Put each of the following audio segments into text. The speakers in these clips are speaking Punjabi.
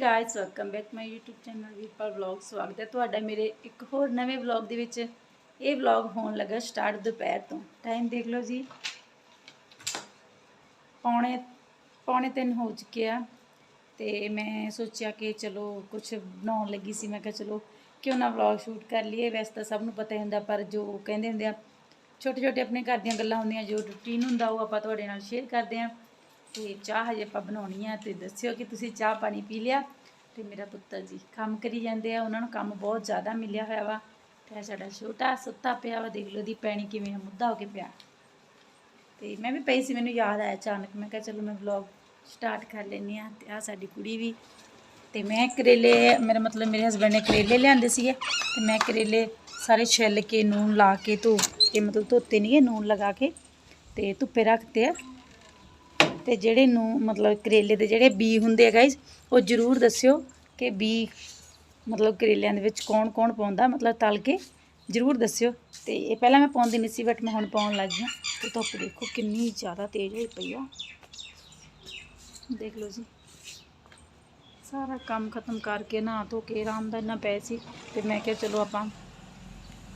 Hey guys welcome back my YouTube channel Veerpal vlog ਸਵਾਗਤ ਹੈ ਤੁਹਾਡਾ ਮੇਰੇ ਇੱਕ ਹੋਰ ਨਵੇਂ ਵਲੌਗ ਦੇ ਵਿੱਚ। ਇਹ ਵਲੌਗ ਹੋਣ ਲੱਗਾ ਸਟਾਰਟ ਦੁਪਹਿਰ ਤੋਂ। ਟਾਈਮ ਦੇਖ ਲਓ ਜੀ। ਪੌਣੇ ਪੌਣੇ ਤਿੰਨ ਹੋ ਚੁੱਕੇ ਆ। ਤੇ ਮੈਂ ਸੋਚਿਆ ਕਿ ਚਲੋ ਕੁਝ ਬਣਾਉਣ ਲੱਗੀ ਸੀ। ਮੈਂ ਕਿਹਾ ਚਲੋ ਕਿਉਂ ਨਾ ਵਲੌਗ ਸ਼ੂਟ ਕਰ ਲਈਏ। ਵੈਸੇ ਤਾਂ ਸਭ ਨੂੰ ਪਤਾ ਹੀ ਹੁੰਦਾ, ਪਰ ਜੋ ਕਹਿੰਦੇ ਹੁੰਦੇ ਆ ਛੋਟੇ ਛੋਟੇ ਆਪਣੇ ਘਰ ਦੀਆਂ ਗੱਲਾਂ ਹੁੰਦੀਆਂ, ਜੋ ਰੁਟੀਨ ਹੁੰਦਾ, ਉਹ ਆਪਾਂ ਤੁਹਾਡੇ ਨਾਲ ਸ਼ੇਅਰ ਕਰਦੇ ਆ। ਤੇ ਚਾਹ ਹਜੇ ਆਪਾਂ ਬਣਾਉਣੀ ਆ ਤੇ ਦੱਸਿਓ ਕਿ ਤੁਸੀਂ ਚਾਹ ਪਾਣੀ ਪੀ ਲਿਆ? ਤੇ ਮੇਰਾ ਪੁੱਤਰ ਜੀ ਕੰਮ ਕਰੀ ਜਾਂਦੇ ਆ ਉਹਨਾਂ ਨੂੰ ਕੰਮ ਬਹੁਤ ਜ਼ਿਆਦਾ ਮਿਲਿਆ ਹੋਇਆ ਵਾ। ਤੇ ਆਹ ਸਾਡਾ ਛੋਟਾ ਸੁੱਤਾ ਪਿਆ ਵਾ ਦੇਖ ਲਓ ਦੀ ਪੈਣੀ ਕਿਵੇਂ ਆ, ਮੁੱਦਾ ਹੋ ਕੇ ਪਿਆ। ਤੇ ਮੈਂ ਵੀ ਪਈ ਸੀ ਮੈਨੂੰ ਯਾਦ ਆਇਆ ਅਚਾਨਕ। ਮੈਂ ਕਿਹਾ ਚਲੋ ਮੈਂ ਵਲੌਗ ਸਟਾਰਟ ਕਰ ਲੈਂਦੀ ਆ ਤੇ ਆ ਸਾਡੀ ਕੁੜੀ ਵੀ। ਤੇ ਮੈਂ ਕਰੇਲੇ ਮੇਰਾ ਮਤਲਬ ਮੇਰੇ ਹਸਬੰਡ ਨੇ ਕਰੇਲੇ ਲਿਆਂਦੇ ਸੀਗੇ ਤੇ ਮੈਂ ਕਰੇਲੇ ਸਾਰੇ ਛਿੱਲ ਕੇ ਨੂਨ ਲਾ ਕੇ ਧੋ ਕੇ ਮਤਲਬ ਧੋਤੇ ਨਹੀਂ ਨੂਨ ਲਗਾ ਕੇ ਤੇ ਧੁੱਪੇ ਰੱਖਤੇ ਆ। ਤੇ ਜਿਹੜੇ ਨੂੰ ਮਤਲਬ ਕਰੇਲੇ ਦੇ ਜਿਹੜੇ ਬੀ ਹੁੰਦੇ ਆ ਗਾਇਜ਼ ਉਹ ਜ਼ਰੂਰ ਦੱਸਿਓ ਕਿ ਬੀ ਮਤਲਬ ਕਰੇਲਿਆਂ ਦੇ ਵਿੱਚ ਕੌਣ ਕੌਣ ਪਾਉਂਦਾ, ਮਤਲਬ ਤਲ ਕੇ ਜ਼ਰੂਰ ਦੱਸਿਓ। ਤੇ ਇਹ ਪਹਿਲਾਂ ਮੈਂ ਪਾਉਂਦੀ ਨਹੀਂ ਸੀ ਬਟ ਮੈਂ ਹੁਣ ਪਾਉਣ ਲੱਗ ਗਈ ਹਾਂ। ਤੇ ਧੁੱਪ ਦੇਖੋ ਕਿੰਨੀ ਜ਼ਿਆਦਾ ਤੇਜ਼ ਹੋਈ ਪਈ ਆ। ਦੇਖ ਲਓ ਜੀ। ਸਾਰਾ ਕੰਮ ਖਤਮ ਕਰਕੇ ਨਹਾ ਧੋ ਕੇ ਆਰਾਮ ਦਾ ਇੰਨਾ ਪਏ ਸੀ, ਤੇ ਮੈਂ ਕਿਹਾ ਚਲੋ ਆਪਾਂ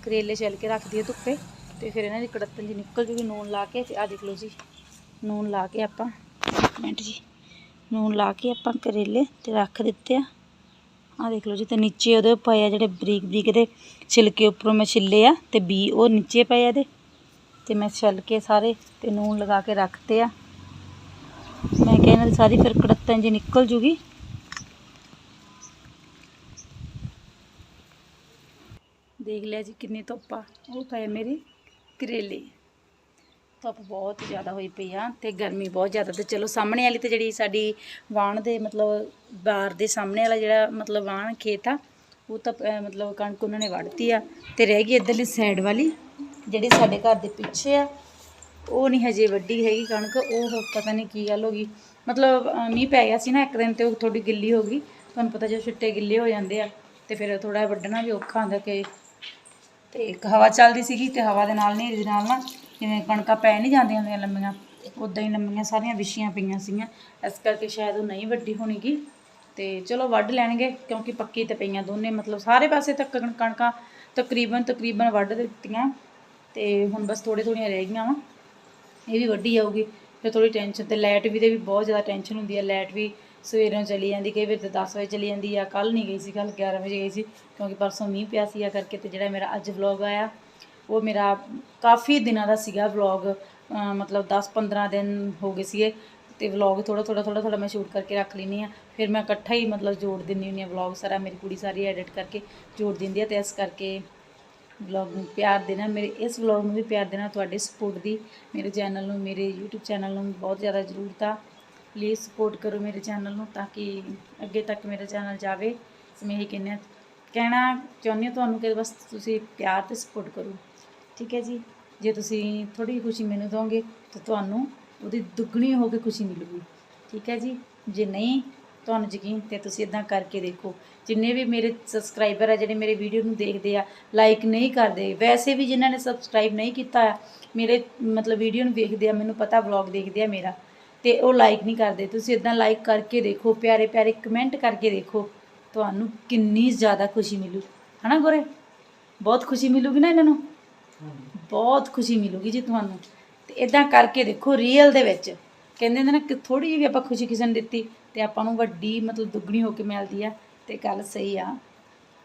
ਕਰੇਲੇ ਛਿੱਲ ਕੇ ਰੱਖ ਦਈਏ ਧੁੱਪੇ, ਤੇ ਫਿਰ ਇਹਨਾਂ ਦੀ ਕੜੱਤਨ ਜੀ ਨਿਕਲ ਜੂਗੀ ਨੂਨ ਲਾ ਕੇ, ਤੇ ਆ ਦੇਖ ਲਓ ਜੀ। ਨੂਨ ਲਾ ਕੇ ਆਪਾਂ, ਇੱਕ ਮਿੰਟ ਜੀ, ਨੂਨ ਲਾ ਕੇ ਆਪਾਂ ਕਰੇਲੇ ਤੇ ਰੱਖ ਦਿੱਤੇ ਆ। ਆ ਦੇਖ ਲਓ ਜੀ, ਤੇ ਨੀਚੇ ਉਹਦੇ ਪਏ ਆ ਜਿਹੜੇ ਬਰੀਕ ਬਰੀਕ ਦੇ ਛਿਲਕੇ ਉੱਪਰੋਂ ਮੈਂ ਛਿੱਲੇ ਆ ਤੇ ਬੀ ਉਹ ਨੀਚੇ ਪਏ ਆ ਇਹਦੇ। ਤੇ ਮੈਂ ਛਿੱਲ ਕੇ ਸਾਰੇ ਤੇ ਨੂਨ ਲਗਾ ਕੇ ਰੱਖਤੇ ਆ। ਮੈਂ ਕਿਹਾ ਇਹਨਾਂ ਦੀ ਸਾਰੀ ਫਿਰ ਕੜੱਤਨ ਜੀ ਨਿਕਲ ਜੂਗੀ। ਦੇਖ ਲਿਆ ਜੀ ਕਿੰਨੀ ਧੁੱਪ ਆ, ਉਹ ਪਏ ਮੇਰੇ ਕਰੇਲੇ। ਧੁੱਪ ਬਹੁਤ ਜ਼ਿਆਦਾ ਹੋਈ ਪਈ ਆ ਤੇ ਗਰਮੀ ਬਹੁਤ ਜ਼ਿਆਦਾ ਤੇ ਚਲੋ ਸਾਹਮਣੇ ਵਾਲੀ ਤੇ ਜਿਹੜੀ ਸਾਡੀ ਵਾਣ ਦੇ ਮਤਲਬ ਬਾਰ ਦੇ ਸਾਹਮਣੇ ਵਾਲਾ ਜਿਹੜਾ ਮਤਲਬ ਵਾਣ ਖੇਤ ਆ ਉਹ ਤਾਂ ਅਹ, ਮਤਲਬ ਕਣਕ ਉਹਨਾਂ ਨੇ ਵੜਤੀ ਆ ਤੇ ਰਹਿ ਗਈ ਇੱਧਰਲੀ ਸਾਈਡ ਵਾਲੀ ਜਿਹੜੀ ਸਾਡੇ ਘਰ ਦੇ ਪਿੱਛੇ ਆ। ਉਹ ਨਹੀਂ ਹਜੇ ਵੱਡੀ ਹੈਗੀ ਕਣਕ ਉਹ ਪਤਾ ਨਹੀਂ ਕੀ ਗੱਲ ਹੋ ਗਈ। ਮਤਲਬ ਅਹ, ਮੀਂਹ ਪੈ ਗਿਆ ਸੀ ਨਾ ਇੱਕ ਦਿਨ ਤੇ ਉਹ ਥੋੜੀ ਗਿੱਲੀ ਹੋ ਗਈ। ਤੁਹਾਨੂੰ ਪਤਾ ਜਦੋਂ ਛਿੱਟੇ ਗਿੱਲੇ ਹੋ ਜਾਂਦੇ ਆ ਤੇ ਫਿਰ ਥੋੜਾ ਵੱਢਣਾ ਵੀ ਔਖਾ ਹੁੰਦਾ ਕਿ ਤੇ ਇੱਕ ਹਵਾ ਚੱਲਦੀ ਸੀਗੀ ਤੇ ਹਵਾ ਦੇ ਨਾਲ ਹਨੇਰੀ ਦੇ ਨਾਲ ਨਾ ਜਿਵੇਂ ਕਣਕਾਂ ਪੈ ਨਹੀਂ ਜਾਂਦੀਆਂ ਹੁੰਦੀਆਂ ਲੰਮੀਆਂ ਉਦਾਂ ਹੀ ਲੰਮੀਆਂ ਸਾਰੀਆਂ ਵਿਛੀਆਂ ਪਈਆਂ ਸੀਗੀਆਂ। ਇਸ ਕਰਕੇ ਸ਼ਾਇਦ ਉਹ ਨਹੀਂ ਵੱਡੀ ਹੋਣੀਗੀ। ਤੇ ਚਲੋ ਵੱਢ ਲੈਣਗੇ, ਕਿਉਂਕਿ ਪੱਕੀ ਤੇ ਪਈਆਂ ਦੋਨੇ, ਮਤਲਬ ਸਾਰੇ ਪਾਸੇ ਤੱਕ ਕਣ- ਕਣਕਾਂ ਤਕਰੀਬਨ ਤਕਰੀਬਨ ਵੱਢ ਦਿੱਤੀਆਂ। ਤੇ ਹੁਣ ਬਸ ਥੋੜੇ ਥੋੜੀਆਂ ਰਹਿ ਗਈਆਂ ਵਾ। ਇਹ ਵੀ ਵੱਢੀ ਜਾਊਗੀ। ਫਿਰ ਥੋੜੀ ਟੈਨਸ਼ਨ ਤੇ ਲਾਈਟ ਵੀ ਦੇ ਵੀ ਬਹੁਤ ਜ਼ਿਆਦਾ ਟੈਨਸ਼ਨ ਹੁੰਦੀ ਹੈ ਲਾਈਟ ਵੀ ਸਵੇਰੋਂ ਚਲੀ ਜਾਂਦੀ, ਕਈ ਵਾਰ ਤਾਂ 10 ਵਜੇ ਚਲੀ ਜਾਂਦੀ ਆ। ਕੱਲ ਨਹੀਂ ਗਈ ਸੀ ਕੱਲ 11 ਵਜੇ ਗਈ ਸੀ, ਕਿਉਂਕਿ ਪਰਸੋਂ ਮੀਂਹ ਪਿਆ ਸੀ ਆ ਕਰਕੇ ਤੇ ਜਿਹੜਾ ਮੇਰਾ ਅੱਜ ਵਲੌਗ ਆਇਆ ਉਹ ਮੇਰਾ ਕਾਫੀ ਦਿਨਾਂ ਦਾ ਸੀਗਾ ਵਲੌਗ ਮਤਲਬ 10-15 ਦਿਨ ਹੋ ਗਏ ਸੀਗੇ ਤੇ ਵਲੌਗ ਥੋੜਾ ਥੋੜਾ ਥੋੜਾ ਥੋੜਾ ਮੈਂ ਸ਼ੂਟ ਕਰਕੇ ਰੱਖ ਲੈਂਦੀ ਆ ਫਿਰ ਮੈਂ ਇਕੱਠਾ ਹੀ ਮਤਲਬ ਜੋੜ ਦਿੰਦੀ ਹੁੰਦੀ ਆ ਵਲੌਗ ਸਾਰਾ, ਮੇਰੀ ਕੁੜੀ ਸਾਰੀ ਐਡਿਟ ਕਰਕੇ ਜੋੜ ਦਿੰਦੀ ਆ ਤੇ ਇਸ ਕਰਕੇ ਵਲੌਗ ਨੂੰ ਪਿਆਰ ਦੇਣਾ, ਮੇਰੇ ਇਸ ਵਲੌਗ ਨੂੰ ਵੀ ਪਿਆਰ ਦੇਣਾ ਤੁਹਾਡੇ ਸਪੋਰਟ ਦੀ, ਮੇਰੇ ਚੈਨਲ ਨੂੰ, ਮੇਰੇ YouTube ਚੈਨਲ ਨੂੰ ਬਹੁਤ ਜ਼ਿਆਦਾ ਜ਼ਰੂਰਤ ਆ। ਪਲੀਜ਼ ਸਪੋਰਟ ਕਰੋ ਮੇਰੇ ਚੈਨਲ ਨੂੰ ਤਾਂ ਕਿ ਅੱਗੇ ਤੱਕ ਮੇਰਾ ਚੈਨਲ ਜਾਵੇ। ਮੈਂ ਇਹੀ ਕਹਿੰਦੇ ਕਹਿਣਾ ਚਾਹੁੰਦੀ ਹਾਂ ਤੁਹਾਨੂੰ ਕਿ ਬਸ ਤੁਸੀਂ ਪਿਆਰ ਤੇ ਸਪੋਰਟ ਕਰੋ। ਠੀਕ ਹੈ ਜੀ? ਜੇ ਤੁਸੀਂ ਥੋੜੀ ਖੁਸ਼ੀ ਮੈਨੂੰ ਦੋਗੇ ਤਾਂ ਤੁਹਾਨੂੰ ਉਹਦੀ ਦੁੱਗਣੀ ਹੋ ਕੇ ਖੁਸ਼ੀ ਮਿਲੂਗੀ। ਠੀਕ ਹੈ ਜੀ? ਜੇ ਨਹੀਂ, ਤੁਹਾਨੂੰ ਯਕੀਨ ਤੇ ਤੁਸੀਂ ਇਦਾਂ ਕਰਕੇ ਦੇਖੋ। ਜਿੰਨੇ ਵੀ ਮੇਰੇ ਸਬਸਕ੍ਰਾਈਬਰ ਆ, ਜਿਹੜੇ ਮੇਰੇ ਵੀਡੀਓ ਨੂੰ ਦੇਖਦੇ ਆ ਲਾਈਕ ਨਹੀਂ ਕਰਦੇ। ਵੈਸੇ ਵੀ ਜਿਨ੍ਹਾਂ ਨੇ ਸਬਸਕ੍ਰਾਈਬ ਨਹੀਂ ਕੀਤਾ ਆ ਮੇਰੇ ਮਤਲਬ ਵੀਡੀਓ ਨੂੰ ਵੇਖਦੇ ਆ, ਮੈਨੂੰ ਪਤਾ ਵਲੌਗ ਦੇਖਦੇ ਆ ਮੇਰਾ, ਤੇ ਉਹ ਲਾਈਕ ਨਹੀਂ ਕਰਦੇ। ਤੁਸੀਂ ਇਦਾਂ ਲਾਈਕ ਕਰਕੇ ਦੇਖੋ, ਪਿਆਰੇ ਪਿਆਰੇ ਕਮੈਂਟ ਕਰਕੇ ਦੇਖੋ, ਤੁਹਾਨੂੰ ਕਿੰਨੀ ਜ਼ਿਆਦਾ ਖੁਸ਼ੀ ਮਿਲੂ। ਹਨਾ ਗੋਰੇ? ਬਹੁਤ ਖੁਸ਼ੀ ਮਿਲੂਗੀ ਨਾ ਇਹਨਾਂ ਨੂੰ? ਬਹੁਤ ਖੁਸ਼ੀ ਮਿਲੂਗੀ ਜੀ ਤੁਹਾਨੂੰ। ਤੇ ਇਦਾਂ ਕਰਕੇ ਦੇਖੋ ਰੀਅਲ ਦੇ ਵਿੱਚ ਕਹਿੰਦੇ ਨੇ ਨਾ ਕਿ ਥੋੜੀ ਜਿਹੀ ਵੀ ਆਪਾਂ ਖੁਸ਼ੀ ਕਿਸੇ ਨੂੰ ਦਿੱਤੀ ਤੇ ਆਪਾਂ ਨੂੰ ਵੱਡੀ ਮਤਲਬ ਦੁੱਗਣੀ ਹੋ ਕੇ ਮਿਲਦੀ ਆ ਤੇ ਗੱਲ ਸਹੀ ਆ।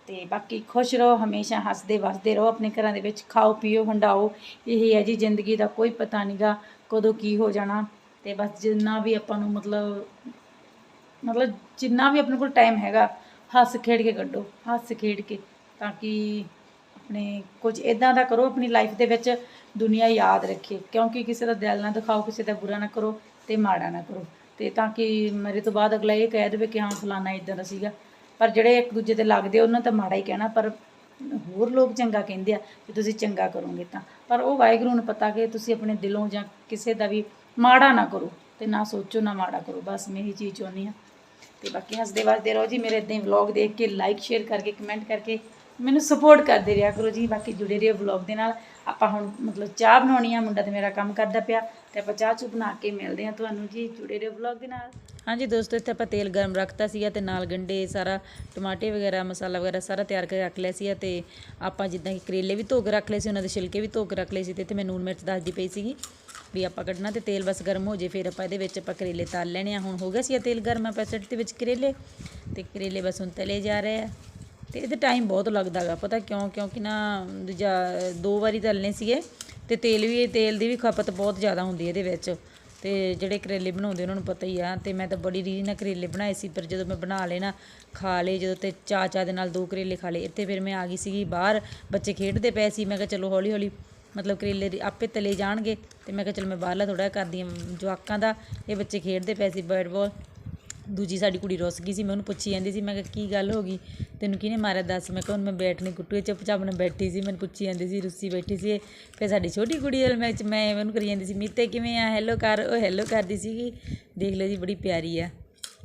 ਤੇ ਬਾਕੀ ਖੁਸ਼ ਰਹੋ, ਹਮੇਸ਼ਾ ਹੱਸਦੇ ਵਸਦੇ ਰਹੋ, ਆਪਣੇ ਘਰਾਂ ਦੇ ਵਿੱਚ ਖਾਓ, ਪੀਓ ਹੰਡਾਓ ਇਹ ਹੈ ਜੀ, ਜ਼ਿੰਦਗੀ ਦਾ ਕੋਈ ਪਤਾ ਨਹੀਂਗਾ ਕਦੋਂ ਕੀ ਹੋ ਜਾਣਾ। ਤੇ ਬਸ ਜਿੰਨਾ ਵੀ ਆਪਾਂ ਨੂੰ ਮਤਲਬ ਮਤਲਬ ਜਿੰਨਾ ਵੀ ਆਪਣੇ ਕੋਲ ਟਾਈਮ ਹੈਗਾ, ਹੱਸ ਖੇਡ ਕੇ ਕੱਢੋ, ਹੱਸ ਖੇਡ ਕੇ ਤਾਂ ਕਿ ਆਪਣੇ ਕੁਝ ਇਦਾਂ ਦਾ ਕਰੋ, ਆਪਣੀ ਲਾਈਫ ਦੇ ਵਿੱਚ ਦੁਨੀਆ ਯਾਦ ਰੱਖੇ। ਕਿਉਂਕਿ ਕਿਸੇ ਦਾ ਦਿਲ ਨਾ ਦਿਖਾਓ, ਕਿਸੇ ਦਾ ਬੁਰਾ ਨਾ ਕਰੋ ਤੇ ਮਾੜਾ ਨਾ ਕਰੋ। ਤੇ ਤਾਂ ਕਿ ਮੇਰੇ ਤੋਂ ਬਾਅਦ ਅਗਲਾ ਇਹ ਕਹਿ ਦੇਵੇ ਕਿ ਹਾਂ ਫਲਾਣਾ ਇਦਾਂ ਦਾ ਸੀਗਾ। ਪਰ ਜਿਹੜੇ ਇੱਕ ਦੂਜੇ ਤੇ ਲੱਗਦੇ ਉਹਨਾਂ ਤਾਂ ਮਾੜਾ ਹੀ ਕਹਿਣਾ, ਪਰ ਹੋਰ ਲੋਕ ਚੰਗਾ ਕਹਿੰਦੇ ਆ ਕਿ ਤੁਸੀਂ ਚੰਗਾ ਕਰੋਗੇ ਤਾਂ। ਪਰ ਉਹ ਵਾਹਿਗੁਰੂ ਨੂੰ ਪਤਾ ਕਿ ਤੁਸੀਂ ਆਪਣੇ ਦਿਲੋਂ ਜਾਂ ਕਿਸੇ ਦਾ ਵੀ ਮਾੜਾ ਨਾ ਕਰੋ ਤੇ ਨਾ ਸੋਚੋ, ਨਾ ਮਾੜਾ ਕਰੋ। ਬਸ ਮੈਂ ਇਹੀ ਚੀਜ਼ ਚਾਹੁੰਦੀ ਹਾਂ। ਤੇ ਬਾਕੀ ਹੱਸਦੇ ਵਸਦੇ ਰਹੋ ਜੀ। ਮੇਰੇ ਇਦਾਂ ਹੀ ਵਲੌਗ ਦੇਖ ਕੇ ਲਾਈਕ ਸ਼ੇਅਰ ਕਰਕੇ ਕਮੈਂਟ ਕਰਕੇ ਮੈਨੂੰ ਸਪੋਰਟ ਕਰਦੇ ਰਿਹਾ ਕਰੋ ਜੀ, ਬਾਕੀ ਜੁੜੇ ਰਹੋ ਵਲੌਗ ਦੇ ਨਾਲ। ਆਪਾਂ ਹੁਣ ਮਤਲਬ ਚਾਹ ਬਣਾਉਣੀ ਆ, ਮੁੰਡਾ ਤੇ ਮੇਰਾ ਕੰਮ ਕਰਦਾ ਪਿਆ, ਤੇ ਆਪਾਂ ਚਾਹ ਚੂ ਬਣਾ ਕੇ ਮਿਲਦੇ ਹਾਂ ਤੁਹਾਨੂੰ ਜੀ, ਜੁੜੇ ਰਹੋ ਵਲੌਗ ਦੇ ਨਾਲ। ਹਾਂਜੀ ਦੋਸਤੋ, ਇੱਥੇ ਆਪਾਂ ਤੇਲ ਗਰਮ ਰੱਖਤਾ ਸੀਗਾ ਤੇ ਨਾਲ ਗੰਡੇ, ਸਾਰਾ ਟਮਾਟੇ ਵਗੈਰਾ, ਮਸਾਲਾ ਵਗੈਰਾ ਸਾਰਾ ਤਿਆਰ ਕਰਕੇ ਰੱਖ ਲਿਆ ਸੀਗਾ ਤੇ ਆਪਾਂ ਜਿੱਦਾਂ ਕਿ ਕਰੇਲੇ ਵੀ ਧੋ ਕੇ ਰੱਖ ਲਏ ਸੀ, ਉਹਨਾਂ ਦੇ ਛਿਲਕੇ ਵੀ ਧੋ ਕੇ ਰੱਖ ਲਏ ਸੀ ਤੇ ਇੱਥੇ ਮੈਂ ਨੂਨ ਮਿਰਚ ਦੱਸਦੀ ਪਈ ਸੀਗੀ ਵੀ ਆਪਾਂ ਕੱਢਣਾ ਤੇ ਤੇਲ ਬਸ ਗਰਮ ਹੋ ਜੇ, ਫਿਰ ਆਪਾਂ ਇਹਦੇ ਵਿੱਚ ਆਪਾਂ ਕਰੇਲੇ ਤਲ ਲੈਣੇ ਆ। ਹੁਣ ਹੋ ਗਿਆ ਸੀ ਇਹ ਤੇਲ ਗਰਮ, ਆਪਾਂ ਸੱਟ ਦੇ ਵਿੱਚ ਕਰੇਲੇ ਤੇ ਕਰੇਲੇ ਬਸ ਹੁਣ ਤਲੇ ਜਾ ਰਹੇ ਆ। ਤੇ ਇਹਦੇ ਟਾਈਮ ਬਹੁਤ ਲੱਗਦਾ ਗਾ। ਪਤਾ ਕਿਉਂ? ਕਿਉਂਕਿ ਨਾ ਦੂਜਾ, ਦੋ ਵਾਰੀ ਤਲਨੇ ਸੀਗੇ ਤੇ ਤੇਲ ਵੀ, ਤੇਲ ਦੀ ਵੀ ਖਪਤ ਬਹੁਤ ਜ਼ਿਆਦਾ ਹੁੰਦੀ ਹੈ ਇਹਦੇ ਵਿੱਚ। ਤੇ ਜਿਹੜੇ ਕਰੇਲੇ ਬਣਾਉਂਦੇ ਉਹਨਾਂ ਨੂੰ ਪਤਾ ਹੀ ਆ। ਤੇ ਮੈਂ ਤਾਂ ਬੜੀ ਰੀਝ ਨਾਲ ਕਰੇਲੇ ਬਣਾਏ ਸੀ, ਪਰ ਜਦੋਂ ਮੈਂ ਬਣਾ ਲਏ ਨਾ, ਖਾ ਲਏ, ਜਦੋਂ ਤੇ ਚਾਹ ਚਾਹ ਦੇ ਨਾਲ ਦੋ ਕਰੇਲੇ ਖਾ ਲਏ, ਇੱਥੇ ਫਿਰ ਮੈਂ ਆ ਗਈ ਸੀਗੀ ਬਾਹਰ। ਬੱਚੇ ਖੇਡਦੇ ਪਏ ਸੀ। ਮੈਂ ਕਿਹਾ, ਚਲੋ ਹੌਲੀ ਹੌਲੀ ਮਤਲਬ ਕਰੇਲੇ ਆਪੇ ਤਲੇ ਜਾਣਗੇ। ਤੇ ਮੈਂ ਕਿਹਾ, ਚਲ ਮੈਂ ਬਾਹਰਲਾ ਥੋੜਾ ਕਰਦੀ ਹਾਂ ਜਵਾਕਾਂ ਦਾ। ਇਹ ਬੱਚੇ ਖੇਡਦੇ ਪਏ ਸੀ ਬੈਟ ਬਾਲ। ਦੂਜੀ ਸਾਡੀ ਕੁੜੀ ਰੁੱਸ ਗਈ ਸੀ, ਮੈਂ ਉਹਨੂੰ ਪੁੱਛੀ ਜਾਂਦੀ ਸੀ, ਮੈਂ ਕਿਹਾ, ਕੀ ਗੱਲ ਹੋ ਗਈ? ਤੈਨੂੰ ਕਿਹਨੇ ਮਾਰਿਆ? ਦੱਸ, ਮੈਂ ਕਿਹਾ, ਹੁਣ ਮੈਂ ਬੈਠਣੀ ਕੁੱਟੂ ਚੁੱਪਚਾਪ ਨਾਲ ਬੈਠੀ ਸੀ, ਮੈਨੂੰ ਪੁੱਛੀ ਜਾਂਦੀ ਸੀ, ਰੁੱਸੀ ਬੈਠੀ ਸੀ, ਇਹ। ਫਿਰ ਸਾਡੀ ਛੋਟੀ ਕੁੜੀ ਵਾਲ ਮੈਂ ਮੈਂ ਉਹਨੂੰ ਕਰੀ ਜਾਂਦੀ ਸੀ, ਮੀਤੇ ਕਿਵੇਂ ਆ? ਹੈਲੋ ਕਰ, ਉਹ ਹੈਲੋ ਕਰਦੀ ਸੀਗੀ। ਦੇਖ ਲਓ ਜੀ, ਬੜੀ ਪਿਆਰੀ ਆ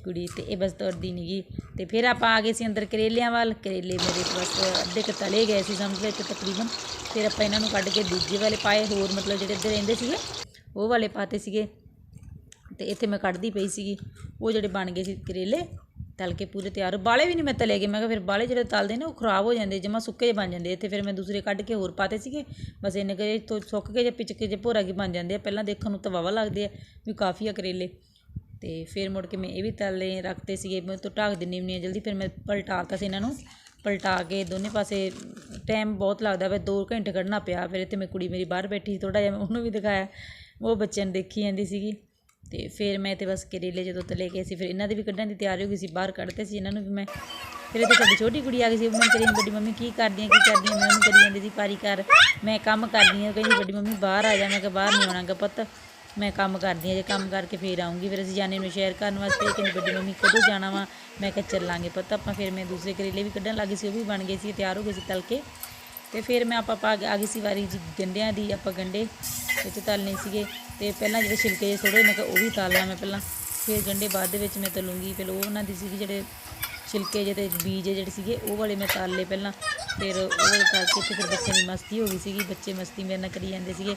ਕੁੜੀ, ਤੇ ਇਹ ਬਸ ਤੁਰਦੀ ਨਹੀਂ ਗਈ। ਤੇ ਫਿਰ ਆਪਾਂ ਆ ਗਏ ਸੀ ਅੰਦਰ ਕਰੇਲਿਆਂ ਵੱਲ, ਕਰੇਲੇ ਮੇਰੇ ਬਸ ਅੱਧੇ ਕੁ ਤਲੇ ਗਏ ਸੀ, ਸਮਝ ਲਓ, ਇੱਕ ਤਕਰੀਬਨ। ਫਿਰ ਆਪਾਂ ਇਹਨਾਂ ਨੂੰ ਕੱਢ ਕੇ ਦੂਜੇ ਵਾਲੇ ਪਾਏ, ਹੋਰ ਮਤਲਬ ਜਿਹੜੇ ਇੱਧਰ ਰਹਿੰਦੇ ਸੀਗੇ, ਉਹ ਵਾਲੇ ਪਾਤੇ ਸੀਗੇ। ਤੇ ਇੱਥੇ ਮੈਂ ਕੱਢਦੀ ਪਈ ਸੀਗੀ। ਉਹ ਜਿਹੜੇ ਬਣ ਗਏ ਸੀ ਕਰੇਲੇ ਤਲ ਕੇ ਪੂਰੇ ਤਿਆਰ। ਬਾਲੇ ਵੀ ਨਹੀਂ ਮੈਂ ਤਲੇ ਗਏ। ਮੈਂ ਕਿਹਾ ਫਿਰ ਬਾਲੇ ਜਿਹੜੇ ਤਲਦੇ ਨੇ, ਉਹ ਖਰਾਬ ਹੋ ਜਾਂਦੇ, ਜਮਾ ਸੁੱਕੇ ਜਿਹੇ ਬਣ ਜਾਂਦੇ। ਇੱਥੇ ਫਿਰ ਮੈਂ ਦੂਸਰੇ ਕੱਢ ਕੇ ਹੋਰ ਪਾਤੇ ਸੀਗੇ। ਬਸ ਇੰਨੇ ਕਿ ਤੋਂ ਸੁੱਕ ਕੇ ਜੇ ਪਿਚਕੇ ਜੇ ਭੋਰਾ ਕੀ ਬਣ ਜਾਂਦੇ ਆ। ਪਹਿਲਾਂ ਦੇਖਣ ਨੂੰ ਤਾਂ ਵਾਵਾ ਲੱਗਦੇ ਆ ਵੀ ਕਾਫੀ ਆ ਕਰੇਲੇ। ਤੇ ਫਿਰ ਮੁੜ ਕੇ ਮੈਂ ਇਹ ਵੀ ਤਲੇ ਰੱਖਤੇ ਸੀਗੇ। ਮੈਂ ਤੋਂ ਢੱਕ ਦਿੰਨੀ ਹੁੰਦੀ ਹਾਂ ਜਲਦੀ। ਫਿਰ ਮੈਂ ਪਲਟਾਤਾ ਸੀ ਇਹਨਾਂ ਨੂੰ। ਪਲਟਾ ਕੇ ਦੋਨੇ ਪਾਸੇ ਟਾਈਮ ਬਹੁਤ ਲੱਗਦਾ ਵੇ 2 ਘੰਟੇ ਕੱਢਣਾ ਪਿਆ। ਫਿਰ ਇੱਥੇ ਮੈਂ ਕੁੜੀ ਮੇਰੀ ਬਾਹਰ ਬੈਠੀ ਥੋੜਾ ਜਿਹਾ ਮੈਂ ਉਹਨੂੰ ਵੀ ਦਿਖਾਇਆ। ਉਹ ਬੱਚਿਆਂ ਨੂੰ ਦੇਖੀ ਜਾਂਦੀ ਸੀਗੀ। ਤੇ ਫਿਰ ਮੈਂ ਤੇ ਬਸ ਕਰੇਲੇ ਜਦੋਂ ਤਲੇ ਗਏ ਸੀ, ਫਿਰ ਇਹਨਾਂ ਦੇ ਵੀ ਕੱਢਣ ਦੀ ਤਿਆਰੀ ਹੋ ਗਈ ਸੀ, ਬਾਹਰ ਕੱਢਤੇ ਸੀ ਇਹਨਾਂ ਨੂੰ ਵੀ ਮੈਂ। ਫਿਰ ਇੱਥੇ ਸਾਡੀ ਛੋਟੀ ਕੁੜੀ ਆ ਗਈ ਸੀ ਉਹ ਮੈਂ ਕਰੀ ਵੱਡੀ ਮੰਮੀ ਕੀ ਕਰਦੀ ਆ ਕੀ ਕਰਦੀਆਂ ਆ ਮੈਂ ਉਹਨੂੰ ਕਰੀ ਜਾਂਦੀ ਸੀ ਪਾਰੀ ਕਰ ਮੈਂ ਕੰਮ ਕਰਦੀ ਹਾਂ ਕਹਿੰਦੀ ਵੱਡੀ ਮੰਮੀ ਬਾਹਰ ਆ ਜਾ, ਮੈਂ ਕਿਹਾ ਬਾਹਰ ਨਹੀਂ ਆਉਣਾ ਗਾ ਪੁੱਤ। ਮੈਂ ਕੰਮ ਕਰਦੀ ਹਾਂ, ਜੇ ਕੰਮ ਕਰਕੇ ਫੇਰ ਆਉਂਗੀ, ਫਿਰ ਅਸੀਂ ਜਾਣੇ ਨੂੰ ਸ਼ੇਅਰ ਕਰਨ ਵਾਸਤੇ, ਕਹਿੰਦੀ ਵੱਡੀ ਮੰਮੀ ਕਦੋਂ ਜਾਣਾ ਵਾ? ਮੈਂ ਕਿਹਾ ਚੱਲਾਂਗੇ ਪੁੱਤ ਆਪਾਂ, ਫਿਰ ਮੈਂ ਦੂਸਰੇ ਕਰੇਲੇ ਵੀ ਕੱਢਣ ਲੱਗੀ ਸੀ, ਉਹ ਵੀ ਬਣ ਗਏ ਸੀ, ਤਿਆਰ ਹੋ ਗਏ ਸੀ ਤਲ ਕੇ। ਤੇ ਫਿਰ ਮੈਂ ਆਪਾਂ ਪਾ ਆ ਗਈ ਸੀ ਵਾਰੀ ਜੀ ਗੰਡਿਆਂ ਦੀ ਆਪਾਂ ਗੰਡੇ, ਵਿੱਚ ਤਲਨੇ ਸੀਗੇ। ਤੇ ਪਹਿਲਾਂ ਜਿਹੜੇ ਛਿਲਕੇ ਜਿਹੇ ਥੋੜੇ ਮੈਂ ਕਿਹਾ ਉਹ ਵੀ ਤਲਣਾ ਮੈਂ ਪਹਿਲਾਂ। ਫਿਰ ਗੰਡੇ ਬਾਅਦ ਦੇ ਵਿੱਚ ਮੈਂ ਤਲੂੰਗੀ, ਫਿਰ ਉਹ ਉਹਨਾਂ ਦੀ ਸੀਗੀ ਜਿਹੜੇ ਛਿਲਕੇ ਜਿਹੇ ਤੇ ਬੀਜ ਜਿਹੜੇ ਸੀਗੇ, ਉਹ ਵਾਲੇ ਮੈਂ ਤਲ ਲਏ ਪਹਿਲਾਂ। ਫਿਰ ਉਹ ਵਾਲੇ ਕੇ ਤੇ ਫਿਰ ਬੱਚਿਆਂ ਦੀ ਮਸਤੀ ਹੋ ਗਈ ਸੀਗੀ, ਬੱਚੇ ਮਸਤੀ ਮੇਰੇ ਨਾਲ ਕਰੀ ਜਾਂਦੇ ਸੀਗੇ।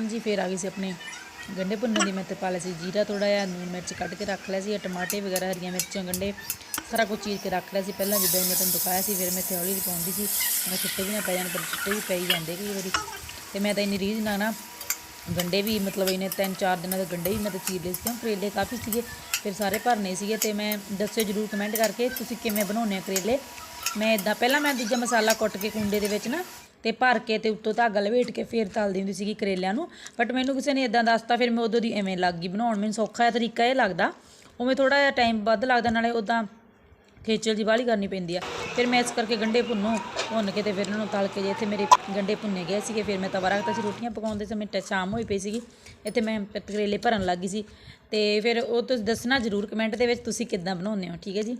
ਹਾਂਜੀ, ਫਿਰ ਆ ਗਈ ਸੀ ਆਪਣੇ ਗੰਡੇ ਭੁੰਨਣ ਦੀ। ਮੈਂ ਤੇ ਪਾ ਲਿਆ ਸੀ ਜੀਰਾ ਥੋੜਾ ਜਿਹਾ ਨੂਨ ਮਿਰਚ ਕੱਢ ਕੇ ਰੱਖ ਲਿਆ ਸੀ ਟਮਾਟੇ ਵਗੈਰਾ, ਹਰੀਆਂ ਮਿਰਚਾਂ ਗੰਡੇ ਸਾਰਾ ਕੁਝ ਚੀਰ ਕੇ ਰੱਖ ਲਿਆ ਸੀ। ਪਹਿਲਾਂ ਜਿੱਦਾਂ ਮੈਂ ਤੁਹਾਨੂੰ ਦਿਖਾਇਆ ਸੀ, ਫਿਰ ਮੈਂ ਇੱਥੇ ਹੌਲੀ ਪਾਉਂਦੀ ਸੀ। ਮੈਂ ਛਿੱਟੇ ਵੀ ਨਾ ਪੈ ਜਾਣ, ਪਰ ਛਿੱਟੇ ਵੀ ਪਈ ਜਾਂਦੇ ਕਈ ਵਾਰੀ। ਤੇ ਮੈਂ ਤਾਂ ਇੰਨੀ ਰੀਝ ਨਾਲ ਨਾ ਗੰਡੇ ਵੀ, ਮਤਲਬ ਇਹਨੇ ਤਿੰਨ ਚਾਰ ਦਿਨਾਂ ਦੇ ਗੰਡੇ ਵੀ ਮੈਂ ਤਾਂ ਚੀਰ ਲਏ ਸੀ। ਕਰੇਲੇ ਕਾਫੀ ਸੀਗੇ, ਫਿਰ ਸਾਰੇ ਭਰਨੇ ਸੀਗੇ ਤੇ ਮੈਂ ਦੱਸਿਓ ਜਰੂਰ ਕਮੈਂਟ ਕਰਕੇ ਤੁਸੀਂ ਕਿਵੇਂ ਬਣਾਉਂਦੇ ਆ ਕਰੇਲੇ। ਮੈਂ ਇਦਾਂ ਪਹਿਲਾਂ ਮੈਂ ਦੂਜਾ ਮਸਾਲਾ ਕੁੱਟ ਕੇ ਕੁੰਡੇ ਦੇ ਵਿੱਚ ਨਾ ਤੇ ਭਰ ਕੇ ਤੇ ਉੱਤੋਂ ਧਾਗਾ ਲਵੇਟ ਕੇ ਫੇਰ ਤਲਦੀ ਹੁੰਦੀ ਸੀਗੀ ਕਰੇਲਿਆਂ ਨੂੰ। ਬਟ ਮੈਨੂੰ ਕਿਸੇ ਨੇ ਇਦਾਂ ਦੱਸਤਾ, ਫਿਰ ਮੈਂ ਉਦੋਂ ਦੀ ਐਵੇਂ ਲੱਗ ਗਈ ਬਣਾਉਣ। ਮੈਨੂੰ ਸੌਖਾ ਜਿਹਾ ਤਰੀਕਾ ਇਹ ਲੱਗਦਾ, ਉਵੇਂ ਥੋੜਾ ਜਿਹਾ ਟਾਈਮ ਵੱਧ ਲੱਗਦਾ, ਨਾਲੇ ਉਦਾਂ ਖੇਚਲ ਜੀ ਬਾਹਲੀ ਕਰਨੀ ਪੈਂਦੀ ਆ। ਫਿਰ ਮੈਂ ਇਸ ਕਰਕੇ ਗੰਡੇ ਭੁੰਨੋ, ਭੁੰਨ ਕੇ ਤੇ ਫਿਰ ਉਹਨਾਂ ਨੂੰ ਤਲ ਕੇ ਜੇ ਇੱਥੇ ਮੇਰੇ ਗੰਡੇ ਭੁੰਨੇ ਗਏ ਸੀਗੇ, ਫਿਰ ਮੈਂ ਤਵਾ ਰੱਖਤਾ ਸੀ, ਰੋਟੀਆਂ ਪਕਾਉਂਦੇ ਸਮੇਂ ਟ ਸ਼ਾਮ ਹੋਈ ਪਈ ਸੀਗੀ। ਇੱਥੇ ਮੈਂ ਕਰੇਲੇ ਭਰਨ ਲੱਗੀ ਸੀ। ਤੇ ਫਿਰ ਉਹ ਤੁਸੀਂ ਦੱਸਣਾ ਜ਼ਰੂਰ ਕਮੈਂਟ ਦੇ ਵਿੱਚ ਤੁਸੀਂ ਕਿੱਦਾਂ ਬਣਾਉਂਦੇ ਹੋ, ਠੀਕ ਹੈ ਜੀ?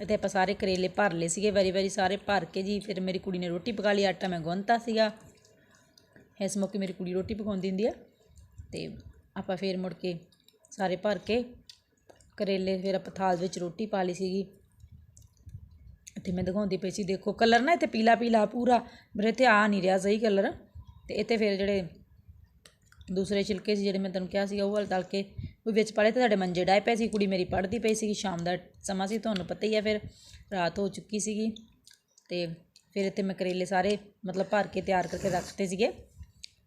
ਇੱਥੇ ਆਪਾਂ ਸਾਰੇ ਕਰੇਲੇ ਭਰ ਲਏ ਸੀਗੇ, ਵਾਰੀ ਵਾਰੀ ਸਾਰੇ ਭਰ ਕੇ ਜੀ, ਫਿਰ ਮੇਰੀ ਕੁੜੀ ਨੇ ਰੋਟੀ ਪਕਾ ਲਈ, ਆਟਾ ਮੈਂ ਗੁੰਨਤਾ ਸੀਗਾ। ਇਸ ਮੌਕੇ ਮੇਰੀ ਕੁੜੀ ਰੋਟੀ ਪਕਾਉਂਦੀ ਹੁੰਦੀ ਆ। ਤੇ ਆਪਾਂ ਫਿਰ ਮੁੜ ਕੇ ਸਾਰੇ ਭਰ ਕੇ ਕਰੇਲੇ, ਫਿਰ ਆਪਾਂ ਥਾਲ ਵਿੱਚ ਰੋਟੀ ਪਾ ਲਈ ਸੀਗੀ। ਇੱਥੇ ਮੈਂ ਦਿਖਾਉਂਦੀ ਪਈ ਸੀ, ਦੇਖੋ ਕਲਰ ਨਾ ਇੱਥੇ ਪੀਲਾ ਪੀਲਾ ਪੂਰਾ ਮੇਰੇ ਤੇ ਆ ਨਹੀਂ ਰਿਹਾ ਸਹੀ ਕਲਰ। ਤੇ ਇੱਥੇ ਫਿਰ ਜਿਹੜੇ ਦੂਸਰੇ ਛਿਲਕੇ ਸੀ, ਜਿਹੜੇ ਮੈਂ ਤੁਹਾਨੂੰ ਕਿਹਾ ਸੀਗਾ, ਉਹ ਵਾਲ ਤਲ ਕੇ ਉਹ ਵਿੱਚ ਪਾਲੇ ਤੇ ਤੁਹਾਡੇ ਮੰਜੇ ਡਾਏ ਪਏ ਸੀ, ਕੁੜੀ ਮੇਰੀ ਪੜ੍ਹਦੀ ਪਈ ਸੀਗੀ, ਸ਼ਾਮ ਦਾ ਸਮਾਂ ਸੀ, ਤੁਹਾਨੂੰ ਪਤਾ ਹੀ ਆ ਫਿਰ, ਰਾਤ ਹੋ ਚੁੱਕੀ ਸੀਗੀ। ਤੇ ਫਿਰ ਇੱਥੇ ਮੈਂ ਕਰੇਲੇ ਸਾਰੇ ਮਤਲਬ ਭਰ ਕੇ ਤਿਆਰ ਕਰਕੇ ਰੱਖਤੇ ਸੀਗੇ।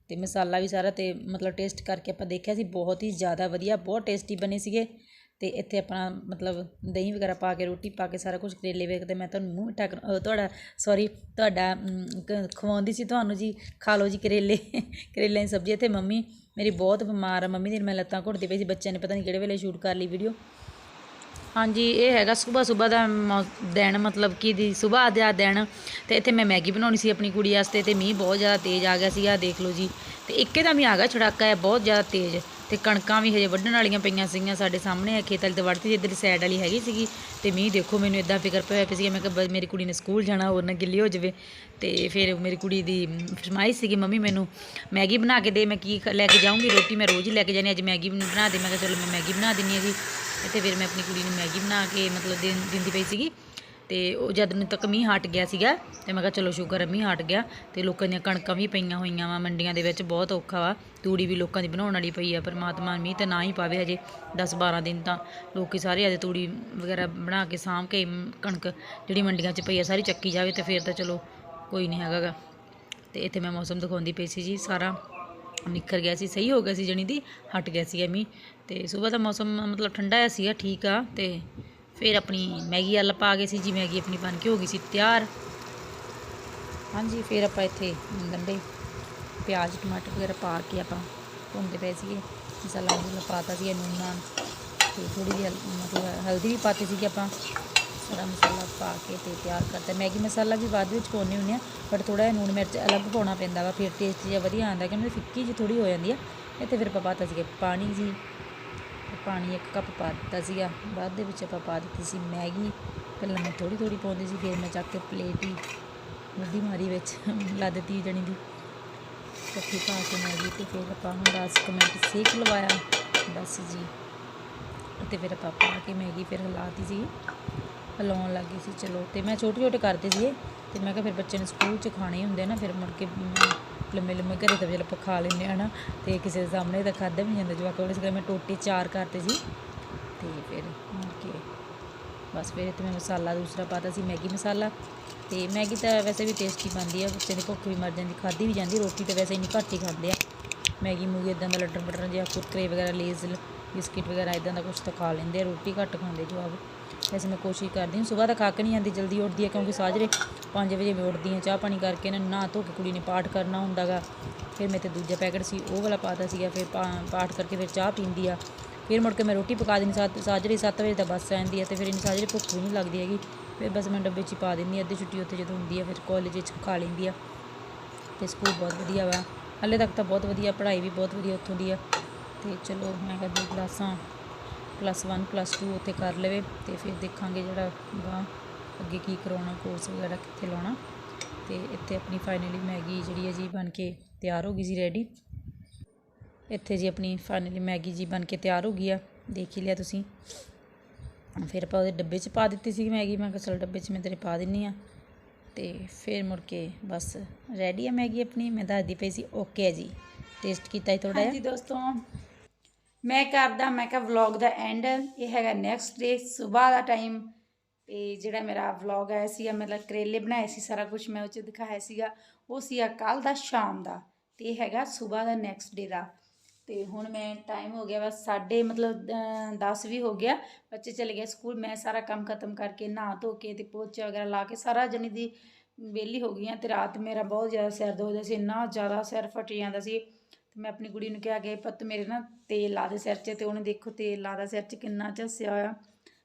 ਤੇ ਮਸਾਲਾ ਵੀ ਸਾਰਾ ਤੇ ਮਤਲਬ ਟੇਸਟ ਕਰਕੇ ਆਪਾਂ ਦੇਖਿਆ ਸੀ, ਬਹੁਤ ਹੀ ਜ਼ਿਆਦਾ ਵਧੀਆ, ਬਹੁਤ ਟੇਸਟੀ ਬਣੇ ਸੀਗੇ। ਤੇ ਇੱਥੇ ਆਪਣਾ ਮਤਲਬ ਦਹੀਂ ਵਗੈਰਾ ਪਾ ਕੇ, ਰੋਟੀ ਪਾ ਕੇ ਸਾਰਾ ਕੁਝ ਕਰੇਲੇ ਵੇਖਦੇ ਮੈਂ ਤੁਹਾਨੂੰ ਮੂੰਹ ਮਿੱਠਾ ਤੁਹਾਡਾ ਸੌਰੀ ਤੁਹਾਡਾ ਖਵਾਉਂਦੀ ਸੀ ਤੁਹਾਨੂੰ ਜੀ, ਖਾ ਲਓ ਜੀ ਕਰੇਲੇ ਕਰੇਲਿਆਂ ਦੀ ਸਬਜ਼ੀ ਇੱਥੇ ਮੰਮੀ ਮੇਰੀ ਬਹੁਤ ਬਿਮਾਰ ਆ, ਮੰਮੀ ਦੀ ਮੈਂ ਲੱਤਾਂ ਘੁੱਟਦੀ ਪਈ ਸੀ, ਬੱਚਿਆਂ ਨੇ ਪਤਾ ਨਹੀਂ ਕਿਹੜੇ ਵੇਲੇ ਸ਼ੂਟ ਕਰ ਲਈ ਵੀਡੀਓ ਹਾਂਜੀ, ਇਹ ਹੈਗਾ ਸਵੇਰ ਸਵੇਰ ਦਾ ਮੌ- ਦਿਨ, ਮਤਲਬ ਕਿ ਦੀ ਸਵੇਰ ਦਾ ਦਿਨ। ਤੇ ਇੱਥੇ ਮੈਂ ਮੈਗੀ ਬਣਾਉਣੀ ਸੀ ਆਪਣੀ ਕੁੜੀ ਵਾਸਤੇ ਤੇ ਮੀਂਹ ਬਹੁਤ ਜ਼ਿਆਦਾ ਤੇਜ਼ ਆ ਗਿਆ ਸੀਗਾ, ਦੇਖ ਲਓ ਜੀ। ਤੇ ਇੱਕੇ ਦਾ ਮੀਂਹ ਆ ਗਿਆ, ਛੜਾਕਾ ਹੈ, ਬਹੁਤ ਜ਼ਿਆਦਾ ਤੇਜ਼। ਤੇ ਕਣਕਾਂ ਵੀ ਹਜੇ ਵੱਢਣ ਵਾਲੀਆਂ ਪਈਆਂ ਸੀਗੀਆਂ ਸਾਡੇ ਸਾਹਮਣੇ ਆ ਖੇਤ ਵਾਲੀ ਤੇ ਵੱਢਤੀ ਇੱਧਰ ਸਾਈਡ ਵਾਲੀ ਹੈਗੀ ਸੀਗੀ। ਤੇ ਮੀਂਹ ਦੇਖੋ, ਮੈਨੂੰ ਇਦਾਂ ਫਿਕਰ ਪਿਆ ਪਿਆ ਸੀਗਾ, ਮੈਂ ਕਿਹਾ ਮੇਰੀ ਕੁੜੀ ਨੇ ਸਕੂਲ ਜਾਣਾ, ਹੋਰ ਨਾ ਗਿੱਲੀ ਹੋ ਜਾਵੇ। ਤੇ ਫਿਰ ਮੇਰੀ ਕੁੜੀ ਦੀ ਫਰਮਾਈ ਸੀਗੀ, ਮੰਮੀ, ਮੈਨੂੰ ਮੈਗੀ ਬਣਾ ਕੇ ਦੇ, ਮੈਂ ਕੀ ਲੈ ਕੇ ਜਾਊਂਗੀ ਰੋਟੀ, ਮੈਂ ਰੋਜ਼ ਹੀ ਲੈ ਕੇ ਜਾਣੀ ਅੱਜ ਮੈਗੀ ਬਣਾ ਦੇ। ਮੈਂ ਕਿਹਾ, ਚਲੋ ਮੈਂ ਮੈਗੀ ਬਣਾ ਦਿੰਨੀ ਹੈਗੀ ਇੱਥੇ ਫਿਰ ਮੈਂ ਆਪਣੀ ਕੁੜੀ ਨੂੰ ਮੈਗੀ ਬਣਾ ਕੇ ਮਤਲਬ ਦੇਣ ਦਿੰਦੀ ਪਈ ਸੀਗੀ। ਤੇ ਉਹ ਜਦ ਨੂੰ ਤੱਕ ਮੀਂਹ ਹਟ ਗਿਆ ਸੀਗਾ ਤੇ ਮੈਂ ਕਿਹਾ ਚਲੋ ਸ਼ੁਕਰ ਹੈ ਮੀਂਹ ਹਟ ਗਿਆ ਤੇ ਲੋਕਾਂ ਦੀਆਂ ਕਣਕਾਂ ਵੀ ਪਈਆਂ ਹੋਈਆਂ ਵਾ, ਮੰਡੀਆਂ ਦੇ ਵਿੱਚ ਬਹੁਤ ਔਖਾ ਵਾ, ਤੂੜੀ ਵੀ ਲੋਕਾਂ ਦੀ ਬਣਾਉਣ ਵਾਲੀ ਪਈ ਆ, ਪਰਮਾਤਮਾ ਮੀਂਹ ਤਾਂ ਨਾ ਹੀ ਪਾਵੇ ਹਜੇ 10 12 ਦਿਨ ਤਾਂ ਲੋਕੀ ਸਾਰੇ ਅਜੇ ਤੂੜੀ ਵਗੈਰਾ ਬਣਾ ਕੇ ਸਾਂਭ ਕੇ ਕਣਕ ਜਿਹੜੀ ਮੰਡੀਆਂ 'ਚ ਪਈ ਆ, ਸਾਰੀ ਚੱਕੀ ਜਾਵੇ ਤੇ ਫਿਰ ਤਾਂ ਚਲੋ ਕੋਈ ਨਹੀਂ ਹੈਗਾ ਗਾ। ਤੇ ਇੱਥੇ ਮੈਂ ਮੌਸਮ ਦਿਖਾਉਂਦੀ ਪਈ ਸੀ ਜੀ, ਸਾਰਾ ਨਿੱਖਰ ਗਿਆ ਸੀ, ਸਹੀ ਹੋ ਗਿਆ ਸੀ ਜਣੀ ਦੀ, ਹਟ ਗਿਆ ਸੀ ਮੀਂਹ ਤੇ ਸਵੇਰ ਦਾ ਮੌਸਮ ਮਤਲਬ ਠੰਡਾ ਜਿਹਾ ਸੀਗਾ, ਠੀਕ ਆ ਤੇ ਫਿਰ ਆਪਣੀ ਮੈਗੀ ਵਾਲਾ ਪਾ ਗਏ ਸੀ ਜੀ ਮੈਗੀ ਆਪਣੀ ਬਣ ਕੇ ਹੋ ਗਈ ਸੀ ਤਿਆਰ। ਹਾਂਜੀ, ਫਿਰ ਆਪਾਂ ਇੱਥੇ ਗੰਢੇ, ਪਿਆਜ਼, ਟਮਾਟਰ ਵਗੈਰਾ ਪਾ ਕੇ ਆਪਾਂ ਭੁੰਨਦੇ ਪਏ ਸੀਗੇ। ਮਸਾਲਾ ਮਸੂਲਾ ਪਾਤਾ ਸੀ ਨੂਨ ਨਾਲ। ਤੇ ਥੋੜੀ ਜਿਹੀ ਮਤਲਬ ਹਲਦੀ ਵੀ ਪਾਤੀ ਸੀਗੀ ਆਪਾਂ। ਸਾਰਾ ਮਸਾਲਾ ਪਾ ਕੇ ਤੇ ਤਿਆਰ ਕਰਤਾ ਮੈਗੀ ਮਸਾਲਾ ਵੀ ਬਾਅਦ ਵਿੱਚ ਪਾਉਂਦੇ ਹੁੰਦੇ ਆ ਬਟ ਥੋੜਾ ਜਿਹਾ ਨੂਨ ਮਿਰਚ ਅਲੱਗ ਪਾਉਣਾ ਪੈਂਦਾ ਵਾ, ਫਿਰ ਟੇਸਟ ਜਿਹਾ ਵਧੀਆ ਆਉਂਦਾ, ਕਿਉਂਕਿ ਫਿੱਕੀ ਜਿਹੀ ਥੋੜੀ ਹੋ ਜਾਂਦੀ ਆ। ਇੱਥੇ ਫਿਰ ਆਪਾਂ ਪਾਤਾ ਸੀਗਾ ਪਾਣੀ ਜੀ। ਪਾਣੀ ਇੱਕ ਕੱਪ ਪਾ ਦਿੱਤਾ ਸੀਗਾ। ਬਾਅਦ ਦੇ ਵਿੱਚ ਆਪਾਂ ਪਾ ਦਿੱਤੀ ਸੀ ਮੈਗੀ। ਪਹਿਲਾਂ ਮੈਂ ਥੋੜੀ ਥੋੜੀ ਪਾਉਂਦੀ ਸੀ, ਫਿਰ ਮੈਂ ਚੱਕ ਕੇ ਪਲੇਟ ਹੀ ਮੁੱਢੀ ਮਾਰੀ ਵਿੱਚ ਲਾ ਦਿੱਤੀ ਜਣੀ ਦੀ। ਇਕੱਠੀ ਪਾ ਕੇ ਮੈਗੀ ਤੇ ਫਿਰ ਆਪਾਂ ਨੂੰ 10 ਕੁ ਮਿੰਟ ਸੇਕ ਲਵਾਇਆ। ਬਸ ਜੀ। ਤੇ ਫਿਰ ਆਪਾਂ ਪਾ ਕੇ ਮੈਗੀ ਫਿਰ ਹਿਲਾਤੀ ਸੀ। ਹਿਲਾਉਣ ਲੱਗੀ ਸੀ। ਚਲੋ, ਤੇ ਮੈਂ ਛੋਟੇ ਛੋਟੇ ਕਰਦੇ ਸੀ ਇਹ। ਤੇ ਮੈਂ ਕਿਹਾ ਫਿਰ ਬੱਚੇ ਨੇ ਸਕੂਲ 'ਚ ਖਾਣੇ ਹੁੰਦੇ ਨਾ, ਫਿਰ ਮੁੜ ਕੇ ਲੰਮੇ ਲੰਮੇ ਘਰੇ ਤਾਂ ਫਿਰ ਆਪਾਂ ਖਾ ਲੈਂਦੇ ਆ ਨਾ ਤੇ ਕਿਸੇ ਦੇ ਸਾਹਮਣੇ ਤਾਂ ਖਾਧਾ ਵੀ ਨਹੀਂ ਜਾਂਦਾ ਜਵਾਕਾਂ ਕੋਲ, ਇਸ ਕਰਕੇ ਮੈਂ ਟੋਟੇ ਚਾਰ ਕਰਤੇ ਸੀ। ਤੇ ਫਿਰ ਮੁੜ ਬਸ ਫਿਰ ਇੱਥੇ ਮੈਂ ਮਸਾਲਾ ਦੂਸਰਾ ਪਾਤਾ ਸੀ, ਮੈਗੀ ਮਸਾਲਾ। ਤੇ ਮੈਗੀ ਤਾਂ ਵੈਸੇ ਵੀ ਟੇਸਟੀ ਬਣਦੀ ਆ ਬੱਚੇ ਦੀ ਭੁੱਖ ਵੀ ਮਰ ਜਾਂਦੀ, ਖਾਧੀ ਵੀ ਜਾਂਦੀ, ਰੋਟੀ ਤਾਂ ਵੈਸੇ ਇੰਨੀ ਘੱਟ ਹੀ ਖਾਂਦੇ ਆ। ਮੈਗੀ ਮੂਗੀ ਇਦਾਂ ਦਾ ਲੱਟਰ ਬਟਰ ਜਿਹਾ ਕੁਰਕਰੇ ਵਗੈਰਾ ਲੇਜ਼ ਬਿਸਕਿਟ ਵਗੈਰਾ ਇਦਾਂ ਦਾ ਕੁਝ ਤਾਂ ਖਾ ਲੈਂਦੇ ਆ, ਰੋਟੀ ਘੱਟ ਖਾਂਦੇ ਜਵਾਬ ਵੈਸੇ ਮੈਂ ਕੋਸ਼ਿਸ਼ ਕਰਦੀ ਹਾਂ। ਸਵੇਰ ਦਾ ਖਾ ਕੇ ਨਹੀਂ ਜਾਂਦੀ ਜਲਦੀ ਉੱਠਦੀ ਹੈ ਕਿਉਂਕਿ ਸਾਜਰੇ 5 ਵਜੇ ਮੈਂ ਉੱਠਦੀ ਹਾਂ। ਚਾਹ ਪਾਣੀ ਕਰਕੇ ਇਹਨਾਂ ਨੂੰ ਨਹਾ ਧੋ ਕੇ ਕੁੜੀ ਨੇ ਪਾਠ ਕਰਨਾ ਹੁੰਦਾਗਾ। ਫਿਰ ਮੈਂ ਤੇ ਦੂਜਾ ਪੈਕਟ ਸੀ, ਉਹ ਵਾਲਾ ਪਾਤਾ ਸੀਗਾ। ਫਿਰ ਪਾ- ਪਾਠ ਕਰਕੇ ਫਿਰ ਚਾਹ ਪੀਂਦੀ ਆ। ਫਿਰ ਮੁੜ ਕੇ ਮੈਂ ਰੋਟੀ ਪਕਾ ਦਿੰਦੀ ਸੱਤ, ਸਾਜਰੇ 7 ਵਜੇ ਤਾਂ ਬੱਸ ਆ ਜਾਂਦੀ ਹੈ ਤੇ ਫਿਰ ਇੰਨੀ ਸਾਜਰੇ ਭੁੱਖ ਵੀ ਨਹੀਂ ਲੱਗਦੀ ਹੈਗੀ। ਫਿਰ ਬਸ ਮੈਂ ਡੱਬੇ 'ਚ ਹੀ ਪਾ ਦਿੰਦੀ ਹਾਂ। ਅੱਧੀ ਛੁੱਟੀ ਉੱਥੇ ਜਦੋਂ ਹੁੰਦੀ ਆ, ਫਿਰ ਕਾਲਜ ਵਿੱਚ ਖਾ ਲੈਂਦੀ ਆ। ਤੇ ਸਕੂਲ ਬਹੁਤ ਵਧੀਆ ਵਾ। ਹਾਲੇ ਤੱਕ ਤਾਂ ਬਹੁਤ ਵਧੀਆ, ਪੜ੍ਹਾਈ ਵੀ ਬਹੁਤ ਵਧੀਆ ਉੱਥੋਂ ਦੀ ਆ। ਤੇ ਚਲੋ ਮੈਂ ਕਿਹਾ ਦੋ ਕਲਾਸਾਂ। ਪਲੱਸ 1 ਪਲੱਸ 2 ਉੱਥੇ ਕਰ ਲਵੇ ਤੇ ਫਿਰ ਦੇਖਾਂਗੇ ਜਿਹੜਾ ਗਾ ਅੱਗੇ ਕੀ ਕਰਾਉਣਾ ਕੋਰਸ ਵਗੈਰਾ ਕਿੱਥੇ ਲਾਉਣਾ। ਤੇ ਇੱਥੇ ਆਪਣੀ ਫਾਈਨਲੀ ਮੈਗੀ ਜਿਹੜੀ ਹੈ ਜੀ ਬਣ ਕੇ ਤਿਆਰ ਹੋ ਗਈ ਸੀ ਰੈਡੀ ਇੱਥੇ ਜੀ ਆਪਣੀ ਫਾਈਨਲੀ ਮੈਗੀ ਜੀ ਬਣ ਕੇ ਤਿਆਰ ਹੋ ਗਈ ਆ, ਦੇਖ ਹੀ ਲਿਆ ਤੁਸੀਂ। ਫਿਰ ਆਪਾਂ ਉਹਦੇ ਡੱਬੇ 'ਚ ਪਾ ਦਿੱਤੀ ਸੀ ਮੈਗੀ, ਮੈਂ ਕਿਹਾ ਚਲ ਡੱਬੇ 'ਚ ਮੈਂ ਤੇਰੇ ਪਾ ਦਿੰਨੀ ਆ। ਤੇ ਫਿਰ ਮੁੜ ਕੇ ਬਸ ਰੈਡੀ ਆ ਮੈਗੀ ਆਪਣੀ, ਮੈਂ ਦੱਸਦੀ ਪਈ ਸੀ ਓਕੇ ਹੈ ਜੀ। ਟੇਸਟ ਕੀਤਾ ਹੀ ਥੋੜਾ ਹਾਂਜੀ ਦੋਸਤੋ ਮੈਂ ਕਰਦਾ, ਮੈਂ ਕਿਹਾ ਵਲੌਗ ਦਾ ਐਂਡ ਇਹ ਹੈਗਾ ਨੈਕਸਟ ਡੇ ਸਵੇਰ ਦਾ ਟਾਈਮ ਤੇ ਜਿਹੜਾ ਮੇਰਾ ਵਲੌਗ ਆਇਆ ਸੀਗਾ, ਮਤਲਬ ਕਰੇਲੇ ਬਣਾਏ ਸੀ, ਸਾਰਾ ਕੁਝ ਮੈਂ ਉਹ 'ਚ ਦਿਖਾਇਆ ਸੀਗਾ, ਉਹ ਸੀਗਾ ਕੱਲ ਦਾ, ਸ਼ਾਮ ਦਾ। ਤੇ ਇਹ ਹੈਗਾ ਸਵੇਰ ਦਾ ਨੈਕਸਟ ਡੇ ਦਾ। ਤੇ ਹੁਣ ਮੈਂ ਟਾਈਮ ਹੋ ਗਿਆ ਬਸ ਸਾਡੇ ਮਤਲਬ 10 ਵੀ ਹੋ ਗਿਆ। ਬੱਚੇ ਚਲੇ ਗਏ ਸਕੂਲ, ਮੈਂ ਸਾਰਾ ਕੰਮ ਖਤਮ ਕਰਕੇ ਨਹਾ ਧੋ ਕੇ ਤੇ ਪੋਚਾ ਵਗੈਰਾ ਲਾ ਕੇ ਸਾਰਾ ਜਣੀ ਦੀ ਵਿਹਲੀ ਹੋ ਗਈ ਹਾਂ ਤੇ ਰਾਤ ਮੇਰਾ ਬਹੁਤ ਜ਼ਿਆਦਾ ਸਿਰ ਦੁਖਦਾ ਸੀ, ਇੰਨਾ ਜ਼ਿਆਦਾ ਸਿਰ ਫਟ ਜਾਂਦਾ ਸੀ। ਤੇ ਮੈਂ ਆਪਣੀ ਕੁੜੀ ਨੂੰ ਕਿਹਾ ਕਿ ਪੁੱਤ ਮੇਰੇ ਨਾ ਤੇਲ ਲਾ ਦੇ ਸਿਰ 'ਚ ਤੇ ਉਹਨੇ ਦੇਖੋ ਤੇਲ ਲਾ ਦਾ ਸਿਰ 'ਚ ਕਿੰਨਾ ਝੱਸਿਆ ਹੋਇਆ।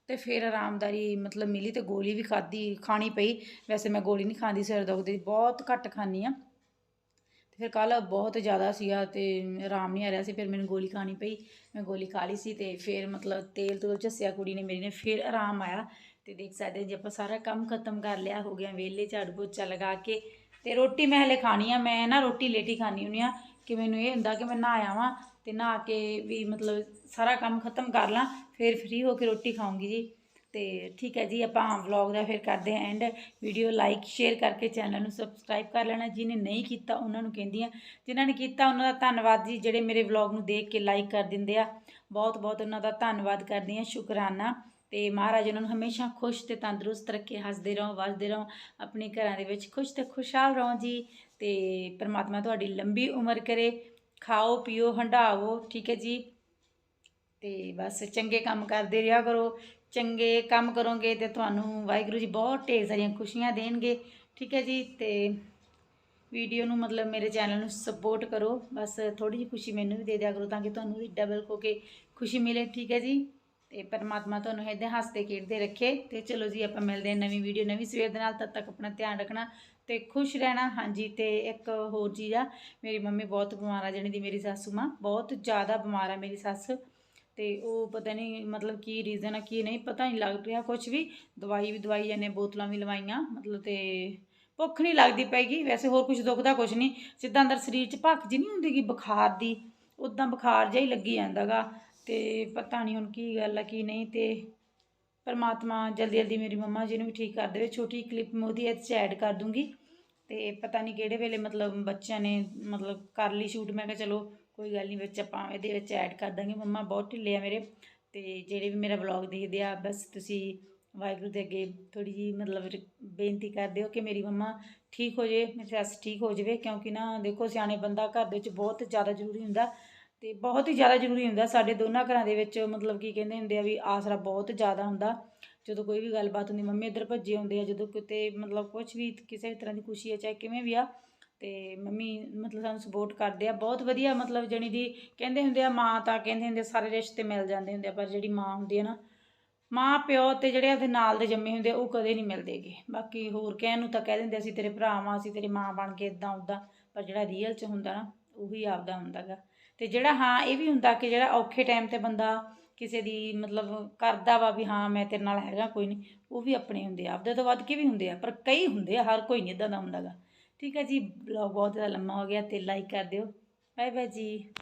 ਤੇ ਫਿਰ ਆਰਾਮਦਾਰੀ ਮਤਲਬ ਮਿਲੀ ਤੇ ਗੋਲੀ ਵੀ ਖਾਦੀ ਖਾਣੀ ਪਈ। ਵੈਸੇ ਮੈਂ ਗੋਲੀ ਨਹੀਂ ਖਾਂਦੀ, ਸਿਰ ਦੁਖਦੇ ਦੀ ਬਹੁਤ ਘੱਟ ਖਾਂਦੀ ਆ ਤੇ ਫਿਰ ਕੱਲ ਬਹੁਤ ਜ਼ਿਆਦਾ ਸੀਗਾ ਤੇ ਆਰਾਮ ਨਹੀਂ ਆ ਰਿਹਾ ਸੀ, ਫਿਰ ਮੈਨੂੰ ਗੋਲੀ ਖਾਣੀ ਪਈ। ਮੈਂ ਗੋਲੀ ਖਾ ਲਈ ਸੀ ਤੇ ਫਿਰ ਮਤਲਬ ਤੇਲ ਤੂਲ ਝੱਸਿਆ ਕੁੜੀ ਨੇ ਮੇਰੀ ਨੇ, ਫਿਰ ਆਰਾਮ ਆਇਆ। ਤੇ ਦੇਖ ਸਕਦੇ ਜੇ, ਆਪਾਂ ਸਾਰਾ ਕੰਮ ਖਤਮ ਕਰ ਲਿਆ, ਹੋ ਗਿਆ ਵਿਹਲੇ, ਝਾੜੂ ਪੋਚਾ ਲਗਾ ਕੇ। ਤੇ ਰੋਟੀ ਮੈਂ ਹਲੇ ਖਾਣੀ ਆ, ਮੈਂ ਨਾ ਰੋਟੀ ਲੇਟ ਹੀ ਖਾਣੀ ਹੁੰਦੀ ਆ ਕਿ ਮੈਨੂੰ ਇਹ ਹੁੰਦਾ ਕਿ ਮੈਂ ਨਹਾਇਆ ਵਾਂ ਤੇ ਨਹਾ ਕੇ ਵੀ ਮਤਲਬ ਸਾਰਾ ਕੰਮ ਖਤਮ ਕਰ ਲਾਂ, ਫਿਰ ਫ੍ਰੀ ਹੋ ਕੇ ਰੋਟੀ ਖਾਊਂਗੀ ਜੀ। ਤੇ ਠੀਕ ਹੈ ਜੀ, ਆਪਾਂ ਵਲੌਗ ਦਾ ਫਿਰ ਕਰਦੇ ਹਾਂ ਐਂਡ ਵੀਡੀਓ ਲਾਈਕ ਸ਼ੇਅਰ ਕਰਕੇ ਚੈਨਲ ਨੂੰ ਸਬਸਕ੍ਰਾਈਬ ਕਰ ਲੈਣਾ, ਜਿਹਨੇ ਨਹੀਂ ਕੀਤਾ ਉਹਨਾਂ ਨੂੰ ਕਹਿੰਦੀ ਆ। ਜਿਨ੍ਹਾਂ ਨੇ ਕੀਤਾ ਉਹਨਾਂ ਦਾ ਧੰਨਵਾਦ ਜੀ, ਜਿਹੜੇ ਮੇਰੇ ਵਲੌਗ ਨੂੰ ਦੇਖ ਕੇ ਲਾਈਕ ਕਰ ਦਿੰਦੇ ਆ। ਬਹੁਤ ਬਹੁਤ ਉਹਨਾਂ ਦਾ ਧੰਨਵਾਦ ਕਰਦੀ ਆ ਸ਼ੁਕਰਾਨਾ। ਤੇ ਮਹਾਰਾਜ ਉਹਨਾਂ ਨੂੰ ਹਮੇਸ਼ਾ ਖੁਸ਼ ਤੇ ਤੰਦਰੁਸਤ ਰੱਖੇ, ਹੱਸਦੇ ਰਹੋ, ਵੱਸਦੇ ਰਹੋ, ਆਪਣੇ ਘਰਾਂ ਦੇ ਵਿੱਚ ਖੁਸ਼ ਤੇ ਖੁਸ਼ਹਾਲ ਰਹੋ ਜੀ ਤੇ ਪ੍ਰਮਾਤਮਾ ਤੁਹਾਡੀ ਲੰਬੀ ਉਮਰ ਕਰੇ, ਖਾਓ, ਪੀਓ ਹੰਡਾਵੋ ਠੀਕ ਹੈ ਜੀ। ਤੇ ਬਸ ਚੰਗੇ ਕੰਮ ਕਰਦੇ ਰਿਹਾ ਕਰੋ, ਚੰਗੇ ਕੰਮ ਕਰੋਗੇ ਤੇ ਤੁਹਾਨੂੰ ਵਾਹਿਗੁਰੂ ਜੀ ਬਹੁਤ ਢੇਰ ਸਾਰੀਆਂ ਖੁਸ਼ੀਆਂ ਦੇਣਗੇ, ਠੀਕ ਹੈ ਜੀ। ਤੇ ਵੀਡੀਓ ਨੂੰ ਮਤਲਬ ਮੇਰੇ ਚੈਨਲ ਨੂੰ ਸਪੋਰਟ ਕਰੋ, ਬਸ ਥੋੜੀ ਜਿਹੀ ਖੁਸ਼ੀ ਮੈਨੂੰ ਵੀ ਦੇ ਦਿਆ ਕਰੋ ਤਾਂ ਕਿ ਤੁਹਾਨੂੰ ਵੀ ਡਬਲ ਹੋ ਕੇ ਖੁਸ਼ੀ ਮਿਲੇ, ਠੀਕ ਹੈ ਜੀ। ਤੇ ਪਰਮਾਤਮਾ ਤੁਹਾਨੂੰ ਇਹਦੇ ਹੱਸਦੇ ਖੇਡਦੇ ਰੱਖੇ ਤੇ ਚਲੋ ਜੀ, ਆਪਾਂ ਮਿਲਦੇ ਹਾਂ ਨਵੀਂ ਵੀਡੀਓ ਨਵੀਂ ਸਵੇਰ ਦੇ ਨਾਲ, ਤਦ ਤੱਕ ਆਪਣਾ ਧਿਆਨ ਰੱਖਣਾ ਤੇ ਖੁਸ਼ ਰਹਿਣਾ। ਹਾਂਜੀ, ਤੇ ਇੱਕ ਹੋਰ ਚੀਜ਼ ਆ, ਮੇਰੀ ਮੰਮੀ ਬਹੁਤ ਬਿਮਾਰ ਆ, ਜਾਣੀ ਦੀ ਮੇਰੀ ਸਾਸੂ ਮਾਂ ਬਹੁਤ ਜ਼ਿਆਦਾ ਬਿਮਾਰ ਆ ਮੇਰੀ ਸੱਸ। ਤੇ ਉਹ ਪਤਾ ਨਹੀਂ ਮਤਲਬ ਕੀ ਰੀਜ਼ਨ ਆ, ਕੀ ਨਹੀਂ, ਪਤਾ ਨਹੀਂ ਲੱਗ ਰਿਹਾ ਕੁਝ ਵੀ। ਦਵਾਈ ਵੀ ਦਵਾਈ ਜਾਂਦੇ ਬੋਤਲਾਂ ਵੀ ਲਵਾਈਆਂ, ਮਤਲਬ ਤੇ ਭੁੱਖ ਨਹੀਂ ਲੱਗਦੀ ਪੈਗੀ ਵੈਸੇ ਹੋਰ ਕੁਝ ਦੁਖਦਾ ਕੁਝ ਨਹੀਂ। ਸਿੱਧਾ ਅੰਦਰ ਸਰੀਰ 'ਚ ਭੱਖ ਜੀ ਨਹੀਂ ਹੁੰਦੀ ਗੀ ਬੁਖਾਰ ਦੀ ਉਦਾਂ ਬੁਖਾਰ ਜਿਹਾ ਹੀ ਲੱਗੀ ਜਾਂਦਾਗਾ। ਤੇ ਪਤਾ ਨਹੀਂ ਹੁਣ ਕੀ ਗੱਲ ਆ, ਕੀ ਨਹੀਂ ਤੇ ਪਰਮਾਤਮਾ ਜਲਦੀ ਜਲਦੀ ਮੇਰੀ ਮੰਮਾ ਜੀ ਨੂੰ ਵੀ ਠੀਕ ਕਰ ਦੇਵੇ। ਛੋਟੀ ਕਲਿੱਪ ਮੈਂ ਉਹਦੀ ਇਹਦੇ 'ਚ ਐਡ ਕਰ ਦੂੰਗੀ। ਤੇ ਪਤਾ ਨਹੀਂ ਕਿਹੜੇ ਵੇਲੇ ਮਤਲਬ ਬੱਚਿਆਂ ਨੇ ਮਤਲਬ ਕਰ ਲਈ ਸ਼ੂਟ ਮੈਂ ਕਿਹਾ ਚਲੋ ਕੋਈ ਗੱਲ ਨਹੀਂ ਵਿੱਚ ਆਪਾਂ ਇਹਦੇ ਵਿੱਚ ਐਡ ਕਰ ਦਾਂਗੇ। ਮੰਮਾ ਬਹੁਤ ਢਿੱਲੇ ਆ ਮੇਰੇ ਤੇ ਜਿਹੜੇ ਵੀ ਮੇਰਾ ਵਲੌਗ ਦੇਖਦੇ ਆ, ਬਸ ਤੁਸੀਂ ਵਾਹਿਗੁਰੂ ਦੇ ਅੱਗੇ ਥੋੜੀ ਜੀ ਮਤਲਬ ਬੇਨਤੀ ਕਰਦੇ ਹੋ ਕਿ ਮੇਰੀ ਮੰਮਾ ਠੀਕ ਹੋ ਜਾਵੇ, ਮੇਰੀ ਸੱਸ ਠੀਕ ਹੋ ਜਾਵੇ, ਕਿਉਂਕਿ ਨਾ ਦੇਖੋ ਸਿਆਣੇ ਬੰਦਾ ਘਰ ਦੇ ਵਿੱਚ ਬਹੁਤ ਜ਼ਿਆਦਾ ਜ਼ਰੂਰੀ ਹੁੰਦਾ। ਤੇ ਬਹੁਤ ਹੀ ਜ਼ਿਆਦਾ ਜ਼ਰੂਰੀ ਹੁੰਦਾ ਸਾਡੇ ਦੋਨਾਂ ਘਰਾਂ ਦੇ ਵਿੱਚ ਮਤਲਬ ਕੀ ਕਹਿੰਦੇ ਹੁੰਦੇ ਆ ਵੀ ਆਸਰਾ ਬਹੁਤ ਜ਼ਿਆਦਾ ਹੁੰਦਾ। ਜਦੋਂ ਕੋਈ ਵੀ ਗੱਲਬਾਤ ਹੁੰਦੀ ਮੰਮੀ ਇੱਧਰ ਭੱਜੇ ਹੁੰਦੇ ਆ ਜਦੋਂ ਕਿਤੇ ਮਤਲਬ ਕੁਝ ਵੀ ਕਿਸੇ ਵੀ ਤਰ੍ਹਾਂ ਦੀ ਖੁਸ਼ੀ ਹੈ ਚਾਹੇ ਕਿਵੇਂ ਵੀ ਆ ਤੇ ਮੰਮੀ ਮਤਲਬ ਸਾਨੂੰ ਸਪੋਰਟ ਕਰਦੇ ਆ। ਬਹੁਤ ਵਧੀਆ ਮਤਲਬ ਜਣੀ ਦੀ ਕਹਿੰਦੇ ਹੁੰਦੇ ਆ ਮਾਂ ਤਾਂ ਕਹਿੰਦੇ ਹੁੰਦੇ ਆ, ਸਾਰੇ ਰਿਸ਼ਤੇ ਮਿਲ ਜਾਂਦੇ ਹੁੰਦੇ ਆ ਪਰ ਜਿਹੜੀ ਮਾਂ ਹੁੰਦੀ ਹੈ ਨਾ ਮਾਂ ਪਿਓ ਤੇ ਜਿਹੜੇ ਉਹਦੇ ਨਾਲ ਦੇ ਜੰਮੇ ਹੁੰਦੇ ਆ, ਉਹ ਕਦੇ ਨਹੀਂ ਮਿਲਦੇਗੇ ਬਾਕੀ ਹੋਰ ਕਹਿਣ ਨੂੰ ਤਾਂ ਕਹਿ ਦਿੰਦੇ ਅਸੀਂ ਤੇਰੇ ਭਰਾ ਵਾਂ ਅਸੀਂ ਤੇਰੀ ਮਾਂ ਬਣ ਕੇ ਇਦਾਂ ਉਦਾਂ ਪਰ ਜਿਹੜਾ ਰੀਅਲ 'ਚ ਹੁੰਦਾ ਨਾ ਉਹੀ ਆਪਦਾ ਹੁੰਦਾਗਾ ਤੇ ਜਿਹੜਾ ਹਾਂ, ਇਹ ਵੀ ਹੁੰਦਾ ਕਿ ਜਿਹੜਾ ਔਖੇ ਟਾਈਮ ਤੇ ਬੰਦਾ ਕਿਸੇ ਦੀ ਮਤਲਬ ਕਰਦਾ ਵਾ ਵੀ ਹਾਂ, ਮੈਂ ਤੇਰੇ ਨਾਲ ਹੈਗਾ, ਕੋਈ ਨਹੀਂ ਉਹ ਵੀ ਆਪਣੇ ਹੁੰਦੇ ਆ। ਆਪਦੇ ਤੋਂ ਵੱਧ ਕੇ ਵੀ ਹੁੰਦੇ ਆ, ਪਰ ਕਈ ਹੁੰਦੇ ਆ, ਹਰ ਕੋਈ ਨਹੀਂ ਇਦਾਂ ਦਾ ਹੁੰਦਾਗਾ ਠੀਕ ਹੈ ਜੀ ਬਲੌਗ ਬਹੁਤ ਜ਼ਿਆਦਾ ਲੰਮਾ ਹੋ ਗਿਆ ਤੇ ਲਾਈਕ ਕਰ ਦਿਓ। ਬਾਏ ਬਾਏ ਜੀ।